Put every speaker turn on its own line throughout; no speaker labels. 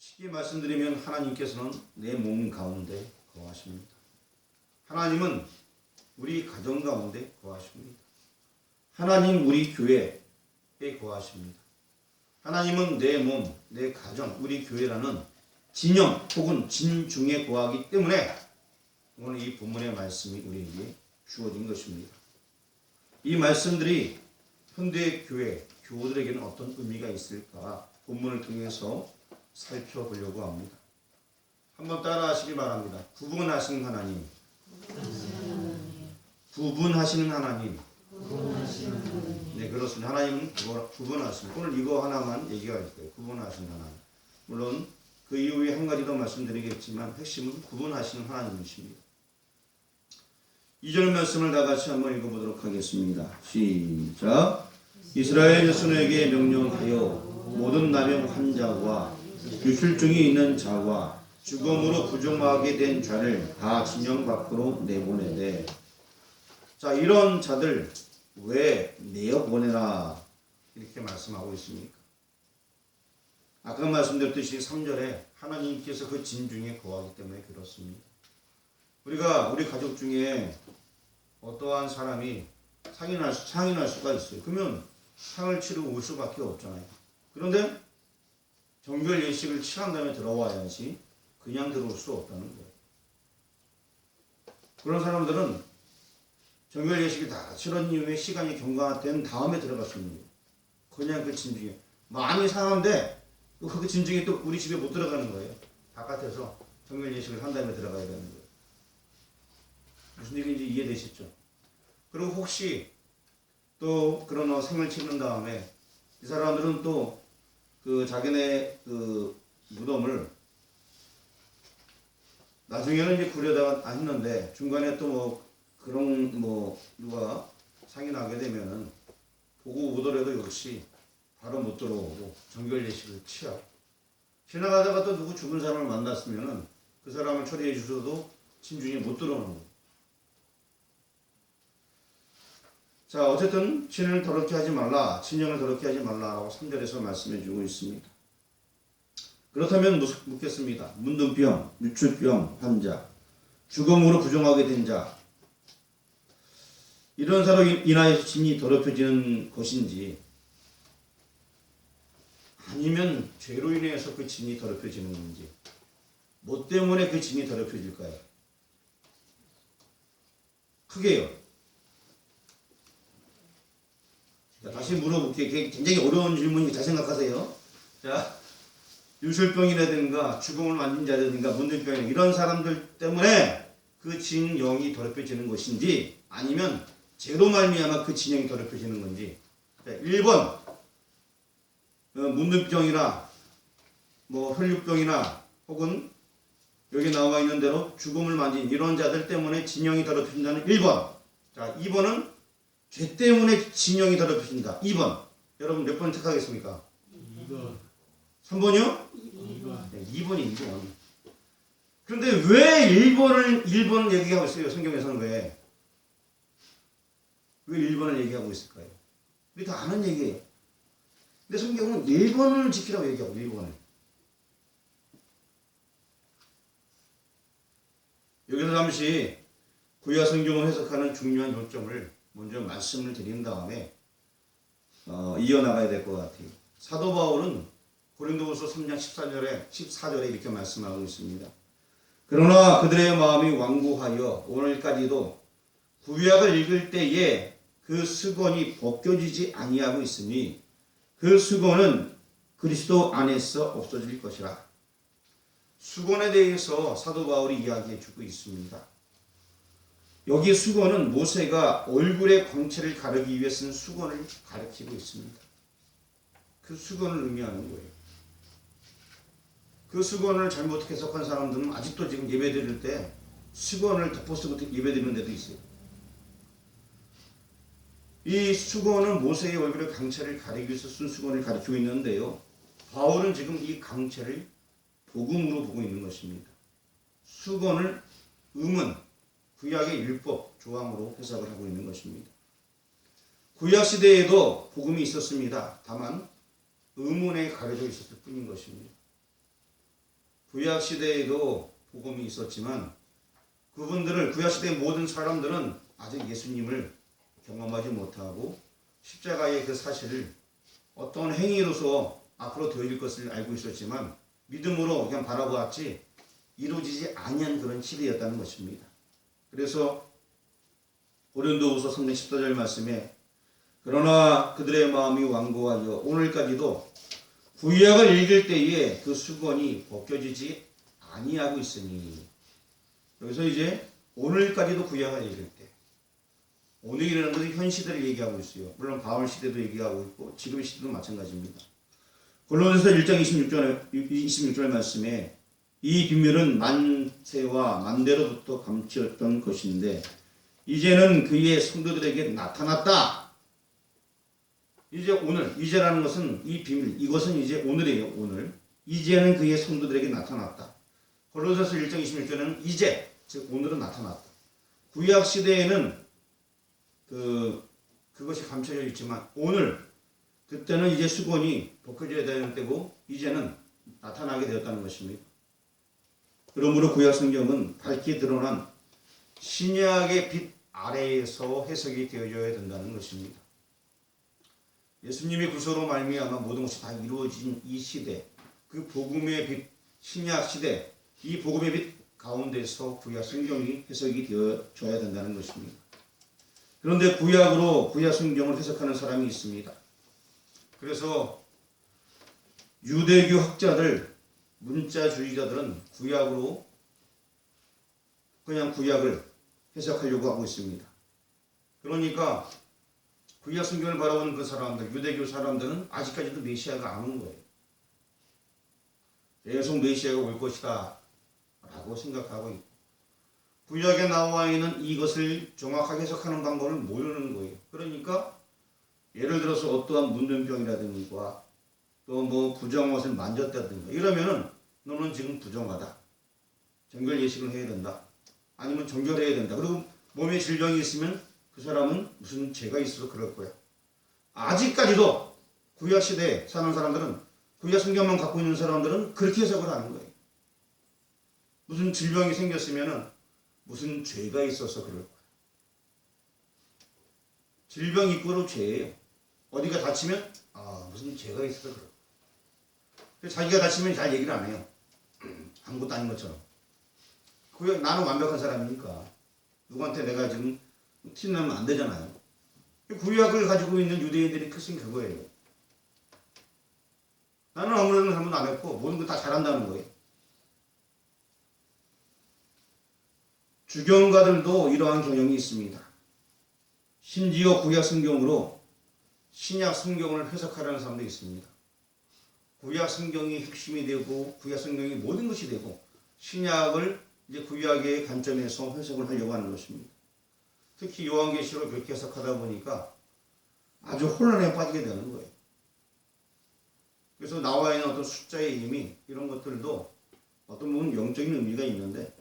쉽게 말씀드리면 하나님께서는 내 몸 가운데 거하십니다. 하나님은 우리 가정 가운데 거하십니다. 하나님 우리 교회에 거하십니다. 하나님은 내 몸, 내 가정, 우리 교회라는 진영 혹은 진중에 거하기 때문에 오늘 이 본문의 말씀이 우리에게 주어진 것입니다. 이 말씀들이 현대 교회 교우들에게는 어떤 의미가 있을까 본문을 통해서 살펴보려고 합니다. 한번 따라하시기 바랍니다. 구분하시는 하나님, 구분하시는 하나님. 네 그렇습니다. 하나님은 구분하십니다. 오늘 이거 하나만 얘기할 거예요. 구분하시는 하나님. 물론 그 이후에 한 가지 더 말씀드리겠지만 핵심은 구분하시는 하나님이십니다. 이절 말씀을 다 같이 한번 읽어보도록 하겠습니다. 시작. 이스라엘 자손에게 명령하여 모든 남용한 자와 유술증이 있는 자와 죽음으로 부정하게 된 자를 다 진영 밖으로 내보내되 자 이런 자들 왜 내어 보내라 이렇게 말씀하고 있습니까? 아까 말씀드렸듯이 3절에 하나님께서 그 진중에 거하기 때문에 그렇습니다. 우리가 우리 가족 중에 어떠한 사람이 상인할, 수- 상인할 수가 있어요. 그러면 상을 치르고 올 수밖에 없잖아요. 그런데 정결 예식을 취한 다음에 들어와야지 그냥 들어올 수 없다는 거예요. 그런 사람들은 정결 예식이 다 치른 이후에 시간이 경과된 다음에 들어갔습니다. 그냥 그 진중에 많이 상한데 그 진중에 또 우리 집에 못 들어가는 거예요. 바깥에서 정결 예식을 한 다음에 들어가야 되는 거예요. 무슨 얘기인지 이해되시죠? 그리고 혹시 또 그런 어, 생을 치른 다음에 이 사람들은 또 그 자기네 그 무덤을 나중에는 이제 구려다가 안 했는데 중간에 또 뭐 그런 뭐 누가 상이 나게 되면은 보고 오더라도 역시 바로 못 들어오고 정결 예식을 취하고 지나가다가 또 누구 죽은 사람을 만났으면은 그 사람을 처리해 주셔도 진중에 못 들어오는 거예요. 자, 어쨌든 진을 더럽게 하지 말라, 진영을 더럽게 하지 말라라고 3절에서 말씀해 주고 있습니다. 그렇다면 묻- 묻겠습니다. 문둥병, 유출병 환자, 죽음으로 부정하게 된 자, 이런 사로 인- 인하여서 진이 더럽혀지는 것인지, 아니면 죄로 인해서 그 진이 더럽혀지는 건지, 뭐 때문에 그 진이 더럽혀질까요? 크게요. 자, 다시 물어볼게요. 굉장히 어려운 질문이 잘 생각하세요. 자, 유술병이라든가 죽음을 만진 자라든가 문둥병 이런 사람들 때문에 그 진영이 더럽혀지는 것인지 아니면 죄로 말미암아 그 진영이 더럽혀지는 건지. 자, 1번 어, 문둥병이나 뭐 혈육병이나 혹은 여기 나와 있는 대로 죽음을 만진 이런 자들 때문에 진영이 더럽혀진다는 1번. 자, 2번은 죄 때문에 진영이 더럽혀진다. 2번. 여러분 몇 번 택하겠습니까?
2번
3번이요?
2번
네, 2번이 2번. 그런데 왜 1번을 1번을 얘기하고 있어요? 성경에서는 왜? 왜 1번을 얘기하고 있을까요? 우리 다 아는 얘기예요. 근데 성경은 1번을 지키라고 얘기하고 1번을. 여기서 잠시 구약 성경을 해석하는 중요한 요점을 먼저 말씀을 드린 다음에 어, 이어나가야 될 것 같아요. 사도 바울은 고린도후서 3장 14절에 14절에 이렇게 말씀하고 있습니다. 그러나 그들의 마음이 완고하여 오늘까지도 구약을 읽을 때에 그 수건이 벗겨지지 아니하고 있으니 그 수건은 그리스도 안에서 없어질 것이라. 수건에 대해서 사도 바울이 이야기해 주고 있습니다. 여기 수건은 모세가 얼굴의 광채를 가르기 위해 쓴 수건을 가리키고 있습니다. 그 수건을 의미하는 거예요. 그 수건을 잘못 해석한 사람들은 아직도 지금 예배 드릴 때 수건을 덮어쓰고 예배 드리는 데도 있어요. 이 수건은 모세의 얼굴의 강체를 가리기 위해서 쓴 수건을 가리키고 있는데요. 바울은 지금 이 강체를 복음으로 보고 있는 것입니다. 수건을 음은 구약의 율법 조항으로 해석을 하고 있는 것입니다. 구약 시대에도 복음이 있었습니다. 다만 의문에 가려져 있었을 뿐인 것입니다. 구약 시대에도 복음이 있었지만 그분들을 구약 시대의 모든 사람들은 아직 예수님을 경험하지 못하고 십자가의 그 사실을 어떤 행위로서 앞으로 되어질 것을 알고 있었지만 믿음으로 그냥 바라보았지 이루어지지 아니한 그런 시대였다는 것입니다. 그래서 고린도후서 3장 14절 말씀에 그러나 그들의 마음이 완고하여 오늘까지도 구약을 읽을 때에 그 수건이 벗겨지지 아니하고 있으니 여기서 이제 오늘까지도 구약을 읽을 때 오늘이라는 것은 현 시대를 얘기하고 있어요. 물론 바울 시대도 얘기하고 있고 지금 시대도 마찬가지입니다. 골로새서 1장 26절 26절 말씀에 이 비밀은 만세와 만대로부터 감추었던 것인데 이제는 그의 성도들에게 나타났다. 이제 오늘 이제라는 것은 이 비밀 이것은 이제 오늘이에요. 오늘 이제는 그의 성도들에게 나타났다. 골로새서 1장 26절은 이제 즉 오늘은 나타났다. 구약 시대에는 그 그것이 감춰져 있지만 오늘 그때는 이제 수건이 벗겨져야 되는 때고 이제는 나타나게 되었다는 것입니다. 그러므로 구약 성경은 밝게 드러난 신약의 빛 아래에서 해석이 되어져야 된다는 것입니다. 예수님의 구소로 말미암아 모든 것이 다 이루어진 이 시대, 그 복음의 빛, 신약 시대, 이 복음의 빛 가운데서 구약 성경이 해석이 되어져야 된다는 것입니다. 그런데 구약으로 구약 성경을 해석하는 사람이 있습니다. 그래서 유대교 학자들, 문자주의자들은 구약으로 그냥 구약을 해석하려고 하고 있습니다. 그러니까 구약 성경을 바라보는 그 사람들, 유대교 사람들은 아직까지도 메시아가 안 온 거예요. 계속 메시아가 올 것이다 라고 생각하고 있고 구약에 나와 있는 이것을 정확하게 해석하는 방법을 모르는 거예요. 그러니까 예를 들어서 어떠한 문둥병이라든가 또 뭐 부정옷을 만졌다든가 이러면은 너는 지금 부정하다. 정결 예식을 해야 된다. 아니면 정결해야 된다. 그리고 몸에 질병이 있으면 그 사람은 무슨 죄가 있어서 그럴 거야. 아직까지도 구약 시대에 사는 사람들은 구약 성경만 갖고 있는 사람들은 그렇게 해석을 하는 거예요. 무슨 질병이 생겼으면은 무슨 죄가 있어서 그럴 거야. 질병 이꼬로 죄예요. 어디가 다치면 아 무슨 죄가 있어서 그럴 거야. 그래서 자기가 다치면 잘 얘기를 안 해요. 아무것도 아닌 것처럼. 구약 나는 완벽한 사람이니까 누구한테 내가 지금 티내면 안 되잖아요. 구약을 가지고 있는 유대인들이 크신 그거예요. 나는 아무런 잘못 안 했고 모든 거다 잘한다는 거예요. 주경가들도 이러한 경영이 있습니다. 심지어 구약 성경으로 신약 성경을 해석하려는 사람도 있습니다. 구약 성경이 핵심이 되고 구약 성경이 모든 것이 되고 신약을 이제 구약의 관점에서 해석을 하려고 하는 것입니다. 특히 요한계시록 그렇게 해석하다 보니까 아주 혼란에 빠지게 되는 거예요. 그래서 나와 있는 어떤 숫자의 의미 이런 것들도 어떤 부분 영적인 의미가 있는데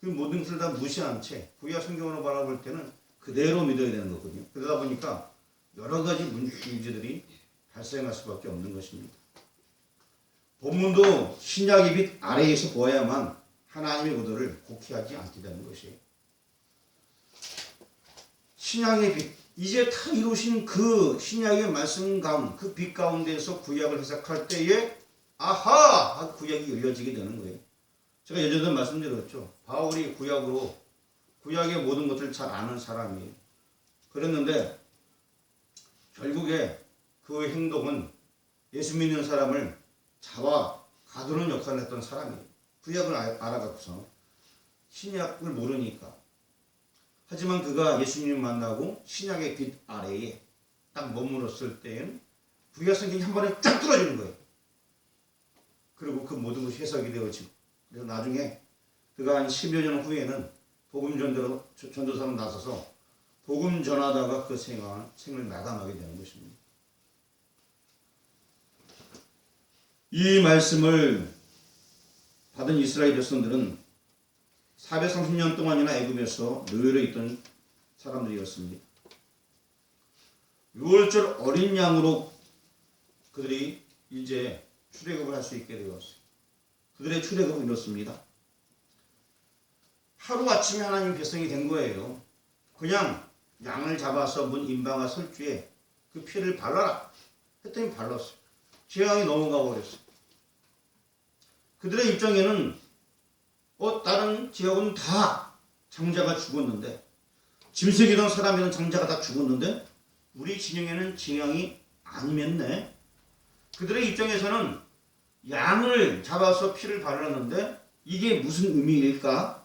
그 모든 것을 다 무시한 채 구약 성경으로 바라볼 때는 그대로 믿어야 되는 거거든요. 그러다 보니까 여러 가지 문제들이 발생할 수밖에 없는 것입니다. 본문도 신약의 빛 아래에서 보아야만 하나님의 의도를 곡해하지 않게 되는 것이에요. 신약의 빛, 이제 다 이루신 그 신약의 말씀 가운, 그빛 가운데서 구약을 해석할 때에 아하! 구약이 열려지게 되는 거예요. 제가 예전에 말씀드렸죠. 바울이 구약으로 구약의 모든 것을 잘 아는 사람이에요. 그랬는데 결국에 그 행동은 예수 믿는 사람을 잡아 가두는 역할을 했던 사람이에요. 구약을 아- 알아갖고서 신약을 모르니까. 하지만 그가 예수님 만나고 신약의 빛 아래에 딱 머물렀을 때에는 구약 성경이 한 번에 쫙 뚫어지는 거예요. 그리고 그 모든 것이 해석이 되어지고 그래서 나중에 그가 한 10여 년 후에는 복음 전도로 전도사로 나서서 복음 전하다가 그 생을 생을 마감하게 되는 것입니다. 이 말씀을 받은 이스라엘 백성들은 430년 동안이나 애굽에서 노예로 있던 사람들이었습니다. 6월절 어린 양으로 그들이 이제 출애굽을 할 수 있게 되었어요. 그들의 출애굽은 이렇습니다. 하루아침에 하나님 백성이 된 거예요. 그냥 양을 잡아서 문 임방아 설주에 그 피를 발라라 했더니 발랐어요. 재앙이 넘어가 버렸어요. 그들의 입장에는 어 다른 지역은 다 장자가 죽었는데 짐승이든 사람이든 장자가 다 죽었는데 우리 진영에는 안 맺네. 그들의 입장에서는 양을 잡아서 피를 발랐는데 이게 무슨 의미일까?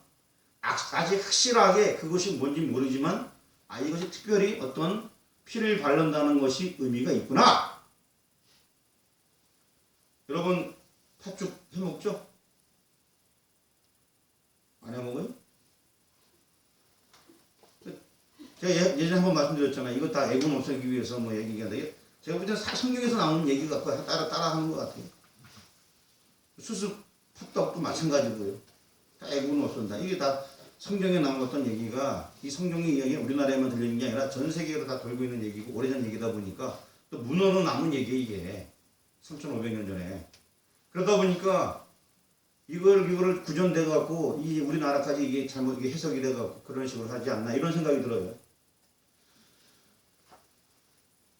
아- 아직 확실하게 그것이 뭔지 모르지만 아 이것이 특별히 어떤 피를 바른다는 것이 의미가 있구나. 여러분 팥죽 해 먹죠? 안 해 먹어요? 제가 예- 예전에 한번 말씀드렸잖아요. 이거 다 애군 없애기 위해서 뭐 얘기가 돼. 제가 사- 성경에서 나오는 얘기 갖고 따라 따라 하는 것 같아요. 수습 팥떡도 마찬가지고요. 다 애군 없앤다. 이게 다 성경에 나온 어떤 얘기가 이 성경의 이야기 우리나라에만 들리는 게 아니라 전 세계로 다 돌고 있는 얘기고 오래전 얘기다 보니까 또 문어로 남은 얘기 이게 3,500년 전에 그러다 보니까 이걸 이거를 구전돼 갖고 이 우리나라까지 이게 잘못 이게 해석이 돼 갖고 그런 식으로 하지 않나 이런 생각이 들어요.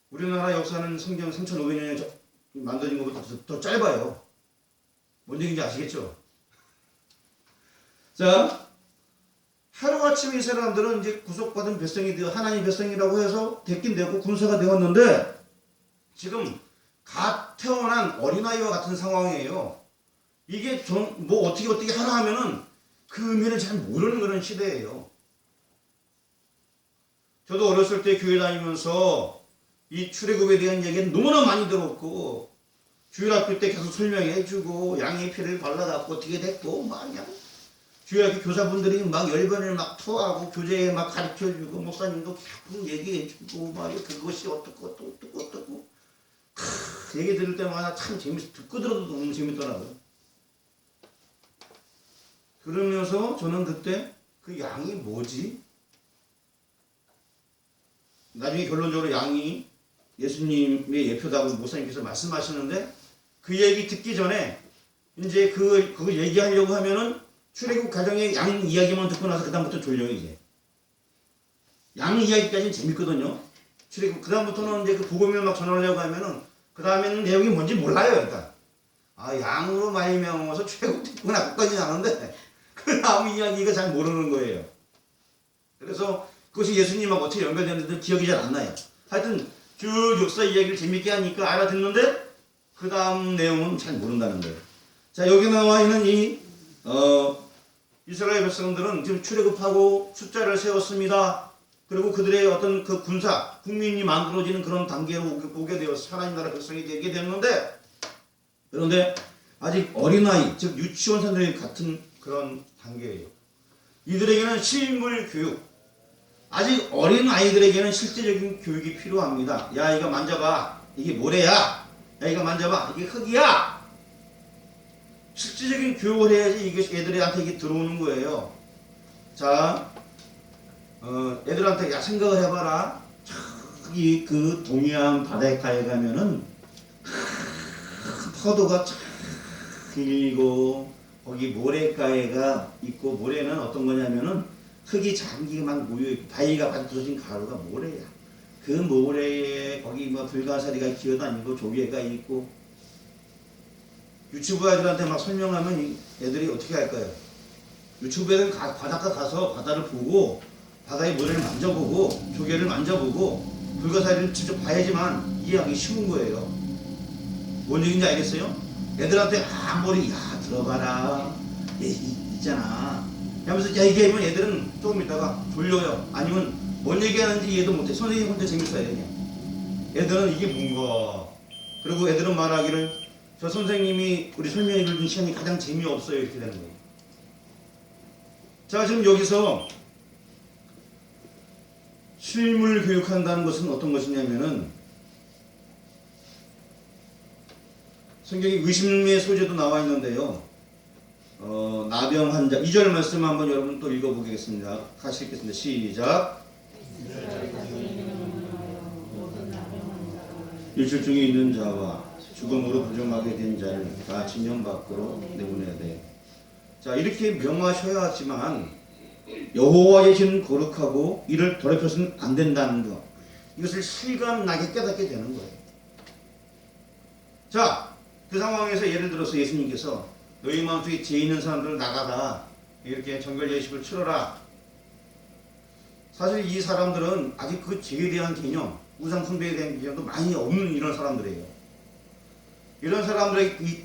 우리나라 역사는 성경 3,500년에 만들어진 것보다 더, 더 짧아요. 뭔 얘기인지 아시겠죠? 자, 하루아침에 이 사람들은 이제 구속받은 백성이 되어 하나님 백성이라고 해서 됐긴 되고 군사가 되었는데 지금 갓 태어난 어린아이와 같은 상황이에요. 이게 좀, 뭐 어떻게 어떻게 하라 하면은 그 의미를 잘 모르는 그런 시대예요. 저도 어렸을 때 교회 다니면서 이 출애굽에 대한 얘기는 너무나 많이 들었고 주일학교 때 계속 설명해주고 양의 피를 발라갖고 어떻게 됐고 막 그냥 주일학교 교사분들이 막 열변을 막 토하고 교재에 막 가르쳐주고 목사님도 계속 얘기해주고 막 그것이 어떻고 어떻고 어떻고 크, 얘기 들을 때마다 참 재밌어 듣고 들어도 너무 재밌더라고요. 그러면서 저는 그때 그 양이 뭐지? 나중에 결론적으로 양이 예수님의 예표다고 목사님께서 말씀하시는데 그 얘기 듣기 전에 이제 그, 그거 얘기하려고 하면은 출애굽 가정의 양 이야기만 듣고 나서 그다음부터 졸려요 이제. 양 이야기까지는 재밌거든요. 출애굽 그다음부터는 이제 그 복음을 막 전하려고 하면은 그 다음에는 내용이 뭔지 몰라요 일단. 아 양으로 말미암아서 출애굽 듣구나 그까지는 아는데 그 다음 이야기가 잘 모르는 거예요. 그래서 그것이 예수님하고 어떻게 연결되는지 기억이 잘 안 나요. 하여튼 쭉 역사 이야기를 재밌게 하니까 알아듣는데 그 다음 내용은 잘 모른다는 거예요. 자 여기 나와 있는 이 어, 이스라엘 백성들은 지금 출애굽하고 숫자를 세웠습니다. 그리고 그들의 어떤 그 군사 국민이 만들어지는 그런 단계로 오게, 되어서 하나님 나라 백성이 되게 됐는데 그런데 아직 어린아이 즉 유치원생들 같은 그런 단계예요. 이들에게는 실물 교육 아직 어린 아이들에게는 실제적인 교육이 필요합니다. 야 이거 만져봐 이게 모래야. 야 이거 만져봐 이게 흙이야. 실질적인 교육을 해야지 이게 애들한테 이게 들어오는 거예요. 자, 어, 애들한테 야 생각을 해봐라. 저기 그 동해안 바닷가에 가면은 파도가 참 길고 거기 모래가에가 있고 모래는 어떤 거냐면은 흙이 막 모여 있고 바위가 받쳐진 가루가 모래야. 그 모래에 거기 뭐 불가사리가 기어다니고 조개가 있고 유튜브 아이들한테 막 설명하면 이 애들이 어떻게 할까요? 유튜브 애들 가, 바닷가 가서 바다를 보고 바다의 모래를 만져보고 조개를 만져보고 불가사리를 직접 봐야지만 이해하기 쉬운 거예요. 뭔 얘기인지 알겠어요? 애들한테 아 머리 야 들어봐라. 얘 이- 있잖아. 하면서 야 얘기하면 애들은 조금 있다가 졸려요. 아니면 뭔 얘기하는지 이해도 못해. 선생님 혼자 재밌어요 그냥 애들은 이게 뭔가. 그리고 애들은 말하기를 저 선생님이 우리 설명해 주는 시간이 가장 재미없어요. 이렇게 되는 거예요. 자 지금 여기서 실물 교육한다는 것은 어떤 것이냐면은 성경에 의심의 소재도 나와 있는데요. 어, 나병 환자 2절 말씀 한번 여러분 또 읽어보겠습니다. 같이 읽겠습니다. 시작. 일출 중에 있는 자와 죽음으로 부정하게 된 자를 다 진영 밖으로 내보내야 돼. 자 이렇게 명하셔야지만 여호와의 신 거룩하고 이를 더럽혀서는 안 된다는 것 이것을 실감나게 깨닫게 되는 거예요. 자, 그 상황에서 예를 들어서 예수님께서 너희 마음속에 죄 있는 사람들을 나가다 이렇게 정결 예식을 치러라. 사실 이 사람들은 아직 그 죄에 대한 개념, 우상 숭배에 대한 개념도 많이 없는 이런 사람들이에요. 이런 사람들에게 이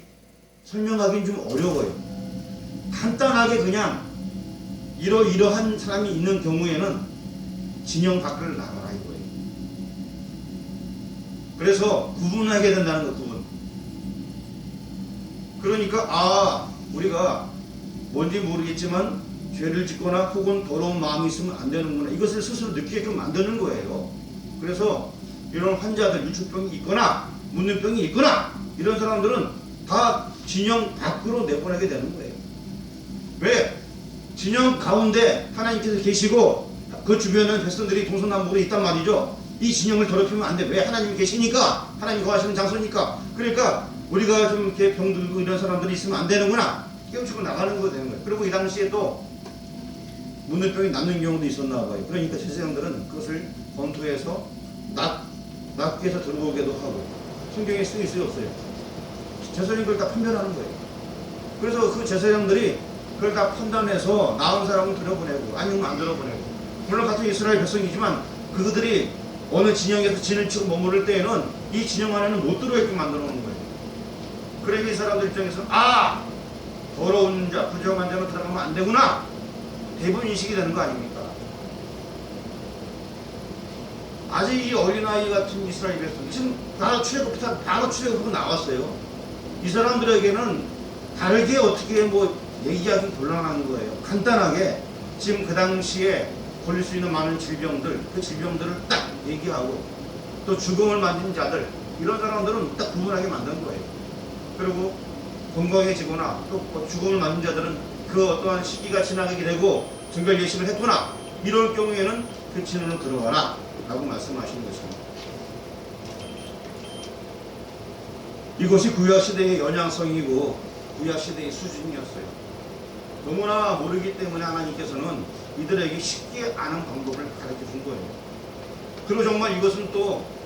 설명하기는 좀 어려워요. 간단하게 그냥 이러이러한 사람이 있는 경우에는 진영 밖을 나가라 이거예요. 그래서 구분하게 된다는 거 구분. 그러니까 아 우리가 뭔지 모르겠지만 죄를 짓거나 혹은 더러운 마음이 있으면 안 되는구나 이것을 스스로 느끼게끔 만드는 거예요. 그래서 이런 환자들 유축병이 있거나 문는병이 있거나 이런 사람들은 다 진영 밖으로 내보내게 되는 거예요. 왜? 진영 가운데 하나님께서 계시고 그 주변은 백성들이 동서남북으로 있단 말이죠. 이 진영을 더럽히면 안 돼. 왜? 하나님이 계시니까. 하나님 거하시는 장소니까. 그러니까 우리가 좀 이렇게 병들고 이런 사람들이 있으면 안 되는구나. 깨우치고 나가는 거 되는 거예요. 그리고 이 당시에도 문을병이 낫는 경우도 있었나 봐요. 그러니까 제사장들은 그것을 검토해서 낫, 낫게 해서 들어오게도 하고 성경에 쓰여 있어요 없어요. 제사장이 그걸 다 판별하는 거예요. 그래서 그 제사장들이 그걸 다 판단해서 나은 사람은 들어보내고 아니면 안 들어보내고 물론 같은 이스라엘 백성이지만 그들이 어느 진영에서 진을 치고 머무를 때에는 이 진영 안에는 못 들어오게끔 만들어 놓는 거예요. 그러니까 이 사람들 입장에서 아 더러운 자 부정한 자는 들어가면 안 되구나 대부분 인식이 되는 거 아닙니까? 아직 이 어린아이 같은 이스라엘 백성 지금 바로 출애굽 바로 출애굽으로 나왔어요. 이 사람들에게는 다르게 어떻게 뭐 얘기하기 곤란한 거예요. 간단하게 지금 그 당시에 걸릴 수 있는 많은 질병들 그 질병들을 딱 얘기하고 또 죽음을 맞은 자들 이런 사람들은 딱 구분하게 만든 거예요. 그리고 건강해지거나 또 죽음을 맞은 자들은 그 어떠한 시기가 지나가게 되고 정결 예식을 했거나 이럴 경우에는 그 진으로 들어가라 라고 말씀하시는 것입니다. 이것이 구약시대의 연양성이고 구약시대의 수준이었어요. 너무나 모르기 때문에 하나님께서는 이들에게 쉽게 아는 방법을 가르쳐 준 거예요. 그리고 정말 이것은 또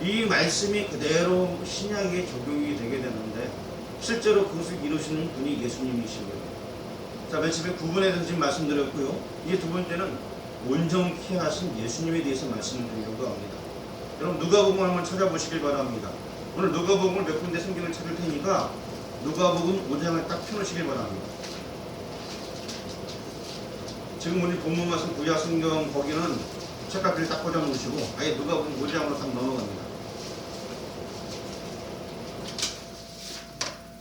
이 말씀이 그대로 신약에 적용이 되게 되는데 실제로 그것을 이루시는 분이 예수님이시고요. 자, 맨 처음에 구분에 대해서 지금 말씀드렸고요. 이제 두 번째는 온전케 하신 예수님에 대해서 말씀드리려고 합니다. 여러분 누가복음 한번 찾아보시길 바랍니다. 오늘 누가복음을 몇 군데 성경을 찾을 테니까 누가복음 5장을 딱 펴놓으시길 바랍니다. 지금 우리 본문 말씀 구약 성경 거기는 책가지를 딱 꽂아 놓으시고 아예 누가복음 5장으로 딱 넘어갑니다.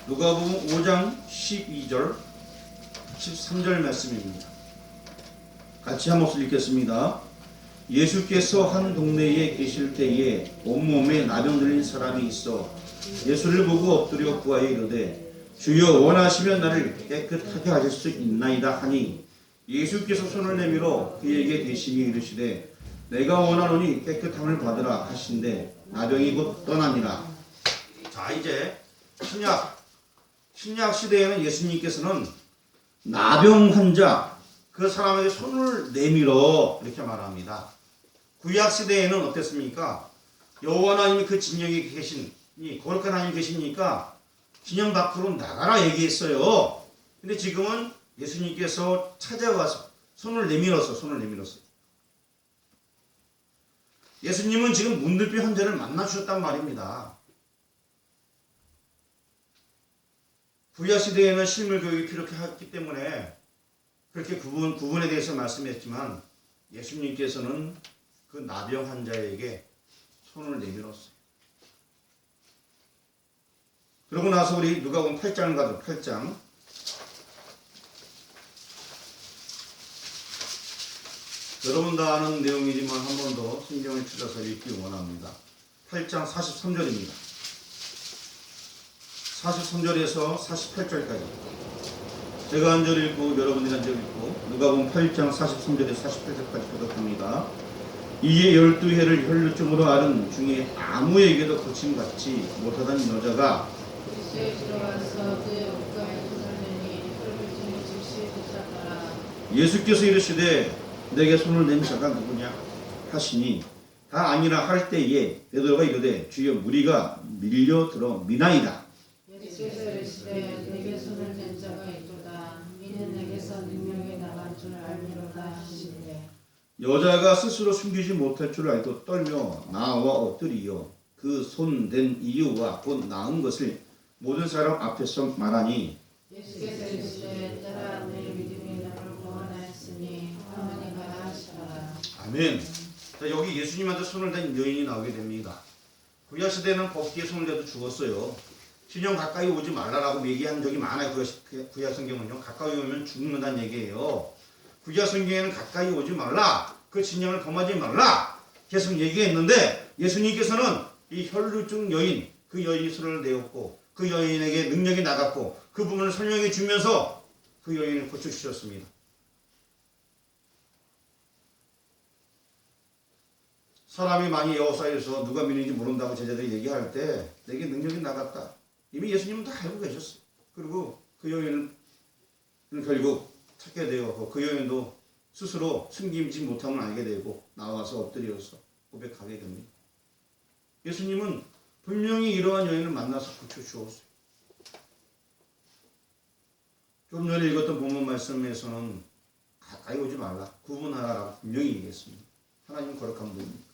누가복음 5장 12절 13절 말씀입니다. 같이 한 목소리 읽겠습니다. 예수께서 한 동네에 계실 때에 온몸에 나병 들린 사람이 있어 예수를 보고 엎드려 구하여 이르되 주여 원하시면 나를 깨끗하게 하실 수 있나이다 하니 예수께서 손을 내밀어 그에게 대심히 이르시되 내가 원하노니 깨끗함을 받으라 하신데 나병이 곧 떠나니라. 자 이제 신약 신약 시대에는 예수님께서는 나병 환자 그 사람에게 손을 내밀어 이렇게 말합니다. 구약 시대에는 어땠습니까? 여호와 하나님이 그 진영에 계신 이 거룩한 하나님 계시니까 진영 밖으로 나가라 얘기했어요. 근데 지금은 예수님께서 찾아와서 손을 내밀어서 손을 내밀었어요. 예수님은 지금 문들비 환자를 만나 주셨단 말입니다. 구약 시대에는 실물 교육이 필요했기 때문에 그렇게 구분 구분에 대해서 말씀했지만 예수님께서는 그 나병 환자에게 손을 내밀었어요. 그러고 나서 우리 누가복음 8장을 가도 8장 여러분 다 아는 내용이지만 한 번 더 성경을 찾아서 읽기 원합니다. 8장 43절입니다. 43절에서 48절까지 제가 한 절 읽고 여러분이 한 절 읽고 누가복음 8장 43절에서 48절까지 교독합니다. 이에 열두 해를 혈루증으로 앓은 중에 아무에게도 고침받지 못하던 여자가. 예수께서 이르시되 내게 손을 낸 자가 누구냐 하시니 다 아니라 할 때에 베드로가 이르되 주여 무리가 밀려 들어 미나이다
줄 알미로다 하시니라.
여자가 스스로 숨기지 못할 줄 알고 떨며 나와 엎드리어 그손댄 이유와 곧 나은 것을 모든 사람 앞에서 말하니
예수께서 이르시되 딸아 내 믿음이 너를 구원하였으니 가만히 가라 하시더라.
아멘. 자, 여기 예수님한테 손을 댄 여인이 나오게 됩니다. 구약 시대는 법기에 손을 대도 죽었어요. 신령 가까이 오지 말라라고 얘기한 적이 많아요. 구약 성경은요. 가까이 오면 죽는다는 얘기예요. 구약 성경에는 가까이 오지 말라. 그 진영을 범하지 말라. 계속 얘기했는데 예수님께서는 이 혈루증 여인 그 여인이 손을 내었고 그 여인에게 능력이 나갔고 그 부분을 설명해 주면서 그 여인을 고쳐주셨습니다. 사람이 많이 에워싸여서 누가 믿는지 모른다고 제자들이 얘기할 때 내게 능력이 나갔다. 이미 예수님은 다 알고 계셨어요. 그리고 그 여인은 결국 찾게 되었고 그 여인도 스스로 숨김지 못함을 알게 되고 나와서 엎드려서 고백하게 됩니다. 예수님은 분명히 이러한 여인을 만나서 고쳐주었어요. 좀 전에 읽었던 본문 말씀에서는 가까이 오지 말라, 구분하라라고 분명히 얘기했습니다. 하나님 거룩한 분입니다.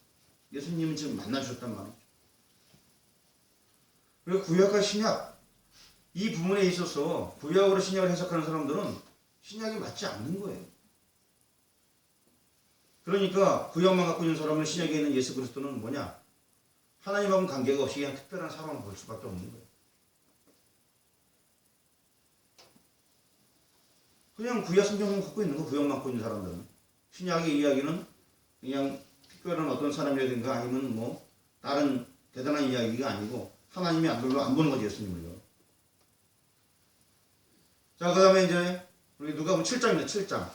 예수님은 지금 만나주셨단 말이죠. 그리고 구약과 신약 이 부분에 있어서 구약으로 신약을 해석하는 사람들은 신약이 맞지 않는 거예요. 그러니까 구약만 갖고 있는 사람은 신약에 있는 예수 그리스도는 뭐냐? 하나님하고는 관계가 없이 그냥 특별한 사람을 볼 수밖에 없는 거예요. 그냥 구약 성경만 갖고 있는 거 구약만 갖고 있는 사람들은 신약의 이야기는 그냥 특별한 어떤 사람이라든가 아니면 뭐 다른 대단한 이야기가 아니고 하나님이 안 별로 안 보는 거지 예수님을요. 자, 그 다음에 이제 우리 누가 보면 7장입니다. 7장.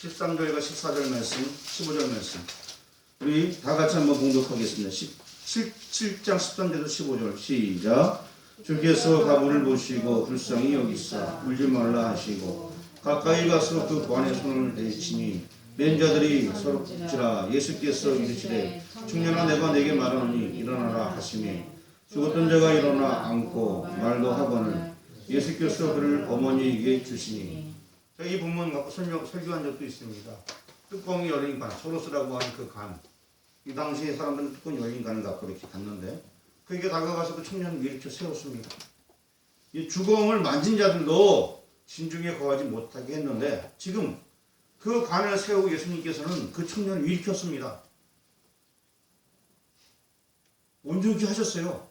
13절과 14절 말씀, 15절 말씀. 우리 다 같이 한번 봉독하겠습니다. 7, 7장 13절에서 15절 시작. 주께서 가물을 보시고 불쌍히 여기사 울지 말라 하시고 가까이 가서 그 관에 손을 대치니 맨 자들이 서럽지라 예수께서 이르시되 청년아 내가 내게 말하노니 일어나라 하시니 죽었던 자가 일어나 앉고 말도 하거늘 예수께서 그를 어머니에게 주시니 자, 이 본문 갖고 설명, 설교한 적도 있습니다. 뚜껑이 열린 간, 소로스라고 하는 그 간. 이 당시에 사람들은 뚜껑이 열린 간을 갖고 이렇게 갔는데 그에게 다가가서 그 청년을 일으켜 세웠습니다. 이 주공을 만진 자들도 진중에 거하지 못하게 했는데 지금 그 관을 세우고 예수님께서는 그 청년을 일으켰습니다. 온전히 하셨어요.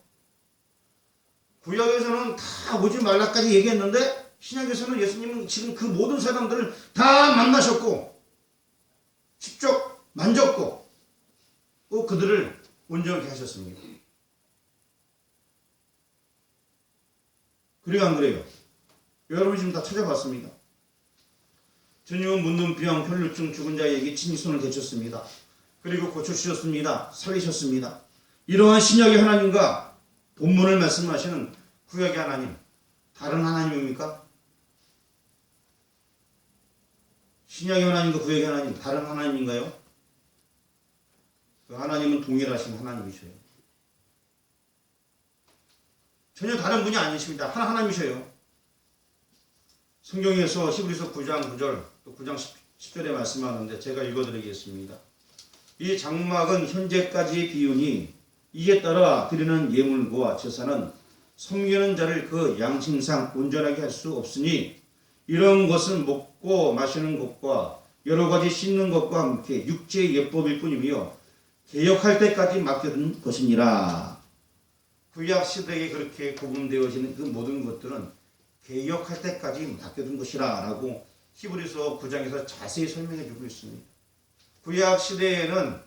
구약에서는 다 오지 말라까지 얘기했는데 신약에서는 예수님은 지금 그 모든 사람들을 다 만나셨고 직접 만졌고 또 그들을 온전히 하셨습니다. 그래요 안 그래요? 여러분 지금 다 찾아봤습니다. 묻는 비형 혈루증 죽은 자에게 친히 손을 대셨습니다. 그리고 고쳐주셨습니다. 살리셨습니다. 이러한 신약의 하나님과 본문을 말씀하시는 구약의 하나님, 다른 하나님입니까? 신약의 하나님과 구약의 하나님, 다른 하나님인가요? 그 하나님은 동일하신 하나님이셔요. 전혀 다른 분이 아니십니다. 하나 하나님이셔요. 성경에서 히브리서 9장 9절 또 9장 10, 절에 말씀하는데 제가 읽어드리겠습니다. 이 장막은 현재까지의 기운이 이에 따라 드리는 예물과 제사는 섬기는 자를 그 양심상 온전하게 할 수 없으니 이런 것은 먹고 마시는 것과 여러 가지 씻는 것과 함께 육체의 예법일 뿐이며 개혁할 때까지 맡겨둔 것이니라. 구약 시대에 그렇게 구분되어지는 그 모든 것들은 개혁할 때까지 맡겨둔 것이라라고 히브리서 9장에서 자세히 설명해 주고 있습니다. 구약 시대에는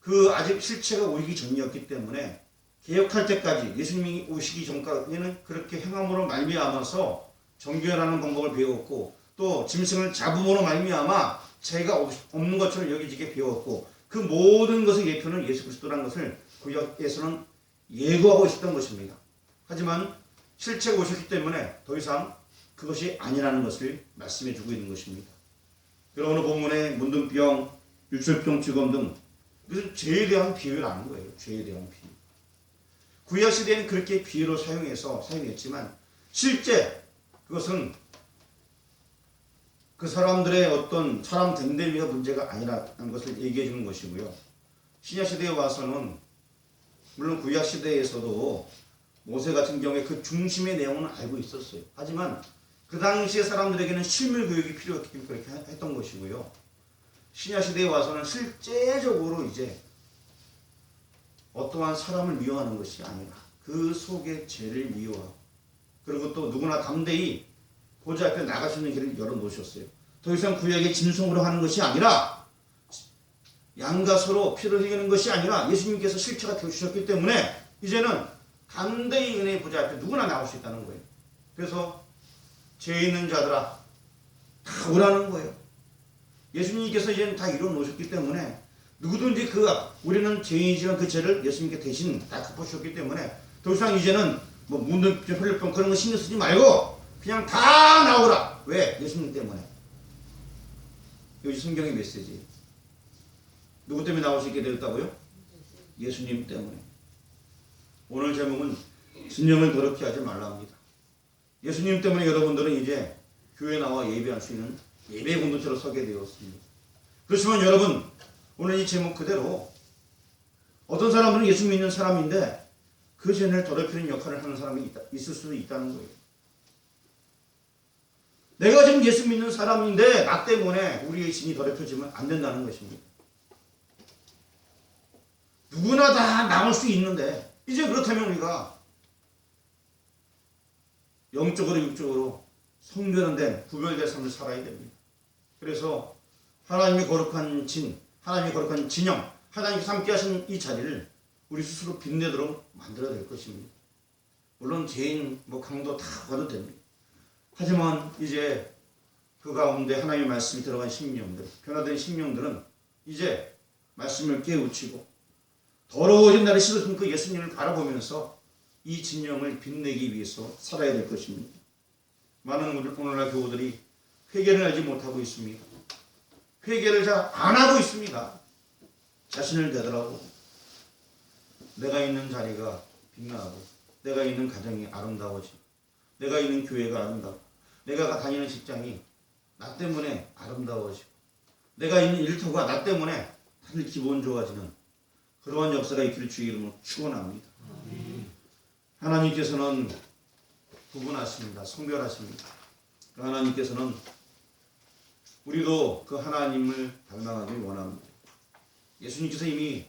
그 아직 실체가 오기 전이었기 때문에 개혁할 때까지 예수님이 오시기 전까지는 그렇게 행함으로 말미암아서 정결하는 방법을 배웠고 또 짐승을 잡음으로 말미암아 죄가 없- 없는 것처럼 여기지게 배웠고 그 모든 것의 예표는 예수 그리스도라는 것을 구약에서는 예고하고 있었던 것입니다. 하지만 실체가 오셨기 때문에 더 이상 그것이 아니라는 것을 말씀해 주고 있는 것입니다. 그러나 오늘 본문에 문둥병, 유출병, 직업 등 그것은 죄에 대한 비유라는 거예요. 죄에 대한 비유. 구약 시대에는 그렇게 비유로 사용해서 사용했지만 실제 그것은 그 사람들의 어떤 사람 됨됨이가 문제가 아니라는 것을 얘기해 주는 것이고요. 신약 시대에 와서는 물론 구약 시대에서도 모세 같은 경우에 그 중심의 내용은 알고 있었어요. 하지만 그 당시의 사람들에게는 실물 교육이 필요했기 때문에 그렇게 하- 했던 것이고요. 신약 시대에 와서는 실제적으로 이제 어떠한 사람을 미워하는 것이 아니라 그 속에 죄를 미워하고 그리고 또 누구나 담대히 보좌 앞에 나갈 수 있는 길을 열어놓으셨어요. 더 이상 구약의 짐승으로 하는 것이 아니라 양과 서로 피를 흘리는 것이 아니라 예수님께서 실체가 되어주셨기 때문에 이제는 담대히 은혜의 보좌 앞에 누구나 나올 수 있다는 거예요. 그래서 죄 있는 자들아 다 오라는 거예요. 예수님께서 이제는 다 이뤄 놓으셨기 때문에 누구든지 그 우리는 죄인이지만 그 죄를 예수님께 대신 다 갚으셨기 때문에 더 이상 이제는 뭐 문둥병, 혈류병 그런 거 신경 쓰지 말고 그냥 다 나오라. 왜? 예수님 때문에. 여기 성경의 메시지. 누구 때문에 나올 수 있게 되었다고요? 예수님 때문에. 오늘 제목은 진영을 더럽게 하지 말라입니다. 예수님 때문에 여러분들은 이제 교회 나와 예배할 수 있는 예배 공동체로 서게 되었습니다. 그렇지만 여러분 오늘 이 제목 그대로 어떤 사람들은 예수 믿는 사람인데 그 죄를 더럽히는 역할을 하는 사람이 있다, 있을 수도 있다는 거예요. 내가 지금 예수 믿는 사람인데 나 때문에 우리의 신이 더럽혀지면 안 된다는 것입니다. 누구나 다 나올 수 있는데 이제 그렇다면 우리가 영적으로 육적으로 성별된 구별된 삶을 살아야 됩니다. 그래서 하나님의 거룩한 진, 하나님의 거룩한 진영, 하나님께서 함께 하신 이 자리를 우리 스스로 빛내도록 만들어야 될 것입니다. 물론 개인 뭐 강도 다 가도 됩니다. 하지만 이제 그 가운데 하나님의 말씀이 들어간 심령들, 변화된 심령들은 이제 말씀을 깨우치고 더러워진 날에 씻어준 그 예수님을 바라보면서 이 진영을 빛내기 위해서 살아야 될 것입니다. 많은 오늘- 오늘날 교우들이 회개를 하지 못하고 있습니다. 회개를 잘 안 하고 있습니다. 자신을 되돌아보고 내가 있는 자리가 빛나고 내가 있는 가정이 아름다워지고 내가 있는 교회가 아름다워 내가 다니는 직장이 나 때문에 아름다워지고 내가 있는 일터가 나 때문에 다들 기분 좋아지는 그러한 역사가 있기를 주의 이름으로 축원합니다. 하나님께서는 구분하십니다. 성별하십니다. 그 하나님께서는 우리도 그 하나님을 닮아가길 원합니다. 예수님께서 이미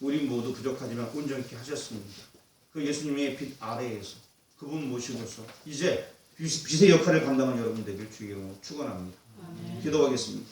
우리 모두 부족하지만 온전히 하셨습니다. 그 예수님의 빛 아래에서 그분 모시고서 이제 빛- 빛의 역할을 감당한 여러분 되길 주의 이름으로 축원합니다. 기도하겠습니다.